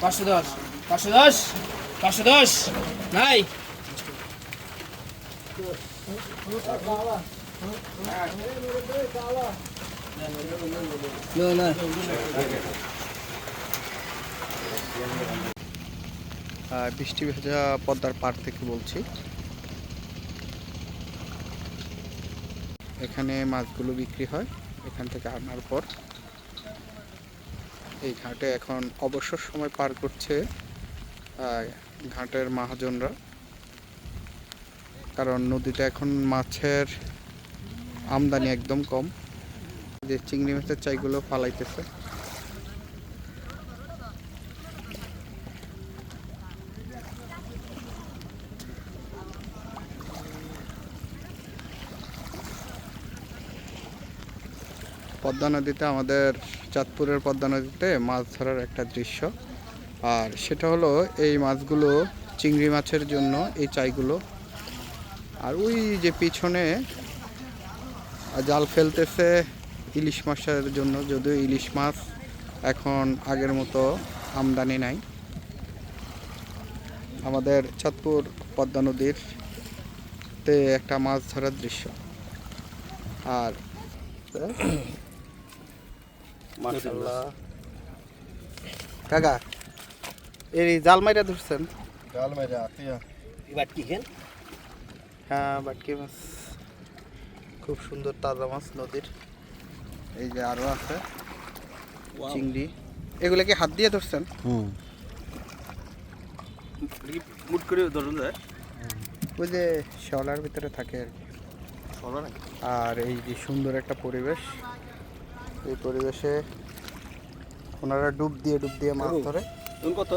পাঁচশো দশ পাঁচশো দশ পাঁচশো দশ নাই বৃষ্টি ভেজা পদ্মার পাড় থেকে বলছি। এখানে মাছগুলো বিক্রি হয়, এখান থেকে আনার পর। এই ঘাটে এখন অবসর সময় পার করছে ঘাটের মহাজনরা। কারণ নদীতে এখন মাছের আমদানি একদম কম। যে চিংড়ি মাছের চাইগুলো ফালাইতেছে পদ্মা নদীতে, আমাদের চাঁদপুরের পদ্মা নদীতে মাছ ধরার একটা দৃশ্য। আর সেটা হলো এই মাছগুলো চিংড়ি মাছের জন্য, এই চাইগুলো। আর ওই যে পিছনে জাল ফেলতেছে ইলিশ মাছের জন্য, যদিও ইলিশ মাছ এখন আগের মতো আমদানি নাই। আমাদের চাঁদপুর পদ্মা নদীর তে একটা মাছ ধরার দৃশ্য। আর মাশাআল্লাহ। কাকা এই জাল মাইরা ধরছেন? জাল মেরে আতিয়া এবার খেন হ্যাঁ বাটকি মাছ। খুব সুন্দর তাজা মাছ নদীর। এই যে আরও আছে চিংড়ি। এগুলো কি হাত দিয়ে ধরছেন? হুম। মুট করে ধরুন ওই যে শলার ভিতরে থাকে আর কি। আর এই যে সুন্দর একটা পরিবেশ। এই পরিবেশে ওনারা ডুব দিয়ে ডুব দিয়ে মাছ ধরে। কত?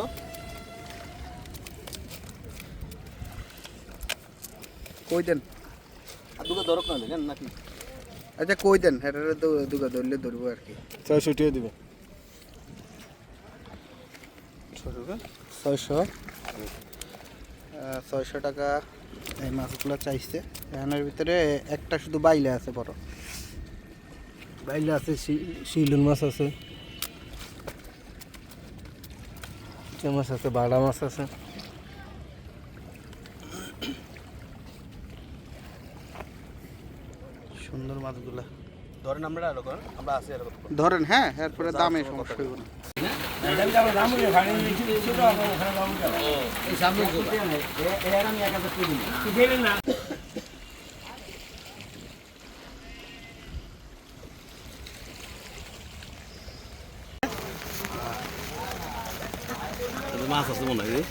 কই দেন? দুটো দরক না দেন নাকি? আচ্ছা কই দেন? এটা দুগা ধরলে ধরবো আর কি। ছয়শো টিয়া দিবে ছয়শো। ছয়শো টাকা এই মাছগুলো চাইছে। এখানের ভিতরে একটা শুধু বাইলে আছে বড়। বাইলে আছে শিলুন মাছ আছে। মাছ আছে বাড়া মাছ আছে। সুন্দর মাছগুলা। ধরেন আমরা আরও করেন আমরা আছি আরও কত ধরেন হ্যাঁ এরপরে দামে সমস্যা হইব না। এই সামনে মাছ আছে মনে হয়।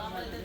আমাদের